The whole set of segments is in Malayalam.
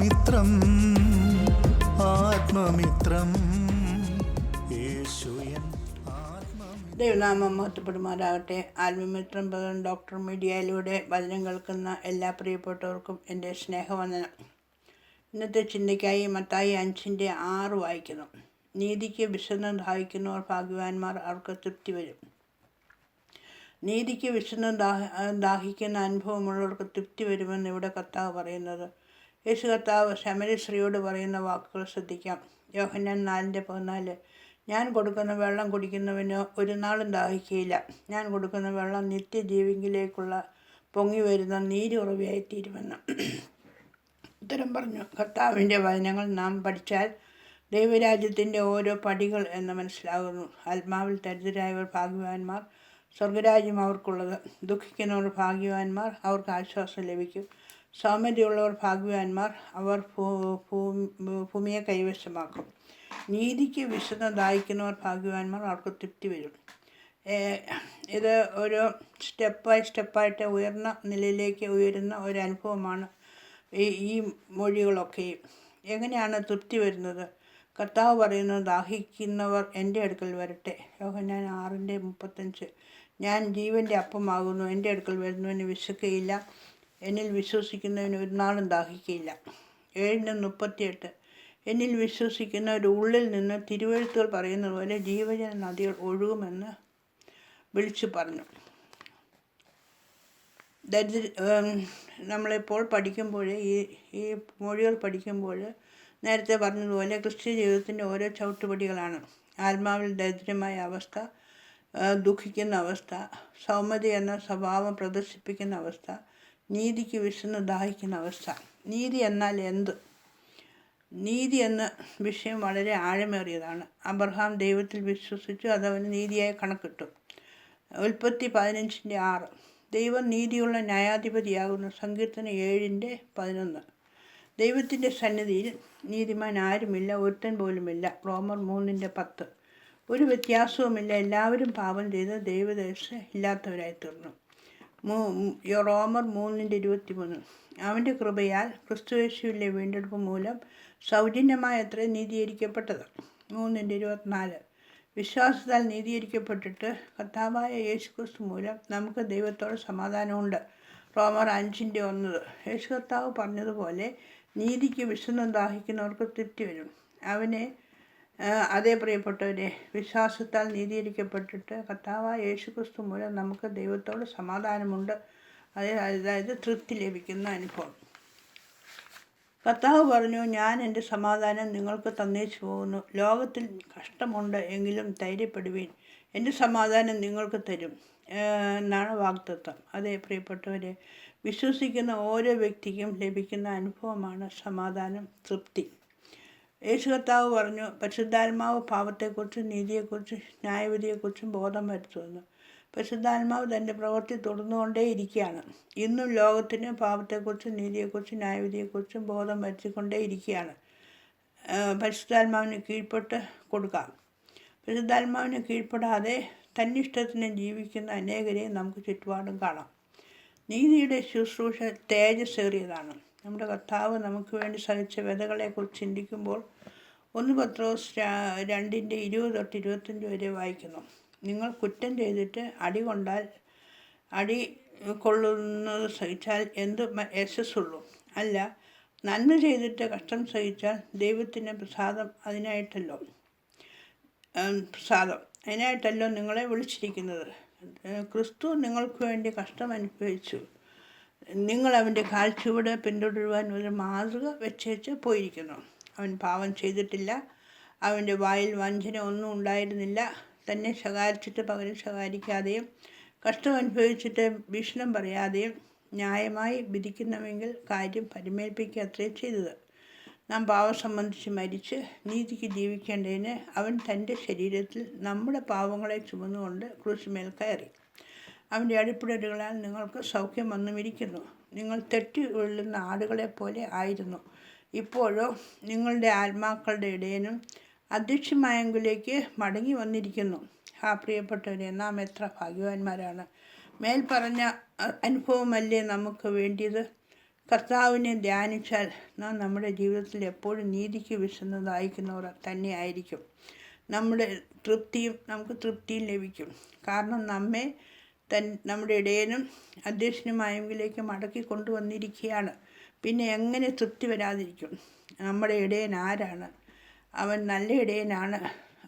ആത്മമിത്രം ആത്മമിത്രം. ദൈവനാമം മഹത്വപ്പെടുമാറാകട്ടെ ആത്മമിത്രം പകരം ഡോക്ടർ മീഡിയയിലൂടെ വചനം കേൾക്കുന്ന എല്ലാ പ്രിയപ്പെട്ടവർക്കും എന്റെ സ്നേഹവന്ദനം. ഇന്നത്തെ ചിന്തയ്ക്കായി മത്തായി അഞ്ചിന്റെ ആറ് വായിക്കുന്നു. നീതിക്ക് വിശുദ്ധം ദാഹിക്കുന്നവർ ഭാഗ്യവാന്മാർ അവർക്ക് തൃപ്തി വരും. നീതിക്ക് വിശുദ്ധം ദാഹ ദാഹിക്കുന്ന അനുഭവമുള്ളവർക്ക് തൃപ്തി വരുമെന്ന് ഇവിടെ കർത്താവ് പറയുന്നത്. യേശു കർത്താവ് ശമരി സ്ത്രീയോട് പറയുന്ന വാക്കുകൾ ശ്രദ്ധിക്കാം. യോഹന്നാൻ നാലിന്റെ പതിനാല് ഞാൻ കൊടുക്കുന്ന വെള്ളം കുടിക്കുന്നവന് ഒരു നാളും ദാഹിക്കുകയില്ല ഞാൻ കൊടുക്കുന്ന വെള്ളം നിത്യജീവിങ്കിലേക്കുള്ള പൊങ്ങി വരുന്ന നീരുറവയായി തീരുമെന്ന് ഉത്തരം പറഞ്ഞു. കർത്താവിന്റെ വചനങ്ങൾ നാം പഠിച്ചാൽ ദൈവരാജ്യത്തിന്റെ ഓരോ പടികൾ എന്ന് മനസ്സിലാകുന്നു. ആത്മാവിൽ ദരിദ്രരായവർ ഭാഗ്യവാന്മാർ സ്വർഗരാജ്യം അവർക്കുള്ളത്. ദുഃഖിക്കുന്നവർ ഭാഗ്യവാന്മാർ അവർക്ക് ആശ്വാസം ലഭിക്കും. സൗമ്യതയുള്ളവർ ഭാഗ്യവാന്മാർ അവർ ഭൂമിയെ കൈവശമാക്കും. നീതിക്ക് വിശുദ്ധ ദായിക്കുന്നവർ ഭാഗ്യവാന്മാർ അവർക്ക് തൃപ്തി വരും. ഇത് ഒരു സ്റ്റെപ്പ് ബൈ സ്റ്റെപ്പായിട്ട് ഉയർന്ന നിലയിലേക്ക് ഉയരുന്ന ഒരു അനുഭവമാണ് ഈ ഈ മൊഴികളൊക്കെയും എങ്ങനെയാണ് തൃപ്തി വരുന്നത്? കർത്താവ് പറയുന്നത് ദാഹിക്കുന്നവർ എന്റെ അടുക്കൽ വരട്ടെ. യോഹന്നാൻ ആറിന്റെ മുപ്പത്തഞ്ച്. ഞാൻ ജീവന്റെ അപ്പമാകുന്നു എന്റെ അടുക്കൽ വരുന്നവന് വിശക്കുകയില്ല എന്നിൽ വിശ്വസിക്കുന്നവന് ഒരു നാളും ദാഹിക്കുകയില്ല ഏഴിന്റെ മുപ്പത്തിയെട്ട്. എന്നിൽ വിശ്വസിക്കുന്നവരുടെ ഉള്ളിൽ നിന്ന് തിരുവഴുത്തുകൾ പറയുന്നത് പോലെ ജീവജല നദികൾ ഒഴുകുമെന്ന് വിളിച്ചു പറഞ്ഞു. ദരിദ്ര നമ്മളിപ്പോൾ പഠിക്കുമ്പോൾ ഈ ഈ മൊഴികൾ പഠിക്കുമ്പോൾ നേരത്തെ പറഞ്ഞതുപോലെ ക്രിസ്ത്യ ജീവിതത്തിന്റെ ഓരോ ചവിട്ടുപടികളാണ്. ആത്മാവിൽ ദരിദ്രമായ അവസ്ഥ ദുഃഖിക്കുന്ന അവസ്ഥ സൗമ്യത എന്ന സ്വഭാവം പ്രദർശിപ്പിക്കുന്ന അവസ്ഥ നീതിക്ക് വിശന്ന് ദാഹിക്കുന്ന അവസ്ഥ. നീതി എന്നാൽ എന്ത്? നീതി എന്ന വിഷയം വളരെ ആഴമേറിയതാണ്. അബ്രഹാം ദൈവത്തിൽ വിശ്വസിച്ചു അതവന് നീതിയായി കണക്കിട്ടു. ഉൽപ്പത്തി പതിനഞ്ചിന്റെ ആറ്. ദൈവം നീതിയുള്ള ന്യായാധിപതിയാകുന്ന സങ്കീർത്തന ഏഴിന്റെ പതിനൊന്ന്. ദൈവത്തിന്റെ സന്നിധിയിൽ നീതിമാൻ ആരുമില്ല ഒരുത്തൻ പോലുമില്ല. റോമർ മൂന്നിന്റെ പത്ത്. ഒരു വ്യത്യാസവുമില്ല. എല്ലാവരും പാപം ചെയ്ത് ദൈവദേശ ഇല്ലാത്തവരായി തീർന്നു. മൂ- റോമർ മൂന്നിന്റെ ഇരുപത്തി മൂന്ന് അവന്റെ കൃപയാൽ ക്രിസ്തുയേശുവിലെ വീണ്ടെടുപ്പ് മൂലം സൗജന്യമായ അത്ര നീതീകരിക്കപ്പെട്ടത്. മൂന്നിന്റെ ഇരുപത്തിനാല്. വിശ്വാസത്താൽ നീതീകരിക്കപ്പെട്ടിട്ട് കർത്താവായ യേശു ക്രിസ്തു മൂലം നമുക്ക് ദൈവത്തോട് സമാധാനമുണ്ട്. റോമർ അഞ്ചിന്റെ ഒന്നത് യേശു കർത്താവ് പറഞ്ഞതുപോലെ നീതിക്ക് വിശുദ്ധം ദാഹിക്കുന്നവർക്ക് തൃപ്തി വരും. അവനെ അതേ പ്രിയപ്പെട്ടവരെ വിശ്വാസത്താൽ നീതീകരിക്കപ്പെട്ടിട്ട് കർത്താവ് യേശു ക്രിസ്തു മൂലം നമുക്ക് ദൈവത്തോട് സമാധാനമുണ്ട്. അതേ അതായത് തൃപ്തി ലഭിക്കുന്ന അനുഭവം. കർത്താവ് പറഞ്ഞു ഞാൻ എന്റെ സമാധാനം നിങ്ങൾക്ക് തന്നേച്ചു പോകുന്നു. ലോകത്തിൽ കഷ്ടമുണ്ട് എങ്കിലും ധൈര്യപ്പെടുവീൻ. എന്റെ സമാധാനം നിങ്ങൾക്ക് തരും. എന്നാണ് വാക്തത്വം അതേ പ്രിയപ്പെട്ടവരെ വിശ്വസിക്കുന്ന ഓരോ വ്യക്തിക്കും ലഭിക്കുന്ന അനുഭവമാണ് സമാധാനം തൃപ്തി. യേശു കർത്താവ് പറഞ്ഞു പരിശുദ്ധാത്മാവ് പാപത്തെക്കുറിച്ചും നീതിയെക്കുറിച്ചും ന്യായവിധിയെക്കുറിച്ചും ബോധം വരുത്തുന്നു. പരിശുദ്ധാത്മാവ് തന്റെ പ്രവൃത്തി തുടർന്നുകൊണ്ടേ ഇരിക്കുകയാണ് ഇന്നും ലോകത്തിന് പാപത്തെക്കുറിച്ചും നീതിയെക്കുറിച്ചും ന്യായവിധിയെക്കുറിച്ചും ബോധം വരുത്തിക്കൊണ്ടേ ഇരിക്കുകയാണ് ആ, പരിശുദ്ധാത്മാവിന് കീഴ്പ്പെട്ട് കൊടുക്കാം. പരിശുദ്ധാത്മാവിന് കീഴ്പ്പെടാതെ തന്നിഷ്ടത്തിന് ജീവിക്കുന്ന അനേകരെയും നമുക്ക് ചുറ്റുപാടും കാണാം. നീതിയുടെ ശുശ്രൂഷ തേജസ്സേറിയതാണ് നമ്മുടെ കർത്താവ് നമുക്ക് വേണ്ടി സഹിച്ച വ്യതകളെക്കുറിച്ച് ചിന്തിക്കുമ്പോൾ ഒന്ന് പത്രോസ് രണ്ടിന്റെ ഇരുപത് തൊട്ട് ഇരുപത്തഞ്ച് വരെ വായിക്കുന്നു. നിങ്ങൾ കുറ്റം ചെയ്തിട്ട് അടി കൊണ്ടാൽ അടി കൊള്ളുന്നത് സഹിച്ചാൽ എന്ത് യശസ്സുള്ളൂ. അല്ല നന്മ ചെയ്തിട്ട് കഷ്ടം സഹിച്ചാൽ ദൈവത്തിന് പ്രസാദം അതിനായിട്ടല്ലോ. പ്രസാദം അതിനായിട്ടല്ലോ നിങ്ങളെ വിളിച്ചിരിക്കുന്നത്. ക്രിസ്തു നിങ്ങൾക്ക് വേണ്ടി കഷ്ടം അനുഭവിച്ചു. നിങ്ങൾ അവന്റെ കാൽച്ചുവട് പിന്തുടരുവാൻ ഒരു മാതൃക വെച്ചേച്ച് പോയിരിക്കുന്നു. അവൻ പാവം ചെയ്തിട്ടില്ല. അവന്റെ വായിൽ വഞ്ചന ഒന്നും ഉണ്ടായിരുന്നില്ല. തന്നെ ശകാരിച്ചിട്ട് പകരം ശകാരിക്കാതെയും കഷ്ടം അനുഭവിച്ചിട്ട് ഭീഷണം പറയാതെയും ന്യായമായി വിധിക്കുന്നുവെങ്കിൽ കാര്യം പരിമേൽപ്പിക്കുക അത്രേ ചെയ്തത്. നാം പാവം സംബന്ധിച്ച് മരിച്ച് നീതിക്ക് ജീവിക്കേണ്ടതിന് അവൻ തന്റെ ശരീരത്തിൽ നമ്മുടെ പാവങ്ങളെ ചുമന്നുകൊണ്ട് ക്രൂശുമേൽ കയറി. അവന്റെ അടിപ്പിടലുകളാൽ നിങ്ങൾക്ക് സൗഖ്യം വന്നുമിരിക്കുന്നു. നിങ്ങൾ തെറ്റി ആടുകളെ പോലെ ആയിരുന്നു. ഇപ്പോഴോ നിങ്ങളുടെ ആത്മാക്കളുടെ ഇടയനും അധ്യക്ഷമായെങ്കിലേക്ക് മടങ്ങി വന്നിരിക്കുന്നു. ആ പ്രിയപ്പെട്ടവരെ നാം എത്ര ഭാഗ്യവാന്മാരാണ്. മേൽ പറഞ്ഞ അനുഭവമല്ലേ നമുക്ക് വേണ്ടിയത്? കർത്താവിനെ ധ്യാനിച്ചാൽ നാം നമ്മുടെ ജീവിതത്തിൽ എപ്പോഴും നീതിക്ക് വിശുന്നതായിരിക്കുന്നവർ തന്നെ ആയിരിക്കും. നമ്മുടെ തൃപ്തിയും നമുക്ക് തൃപ്തിയും ലഭിക്കും. കാരണം നമ്മെ തൻ നമ്മുടെ ഇടയനും അധ്യക്ഷനുമായെങ്കിലേക്ക് മടക്കി കൊണ്ടുവന്നിരിക്കുകയാണ്. പിന്നെ എങ്ങനെ തൃപ്തി വരാതിരിക്കും? നമ്മുടെ ഇടയൻ ആരാണ്? അവൻ നല്ല ഇടയനാണ്.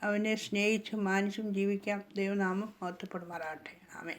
അവനെ സ്നേഹിച്ചും മാനിച്ചും ജീവിക്കാം. ദൈവനാമം മഹത്വപ്പെടുമാറാകട്ടെ. ആമേൻ.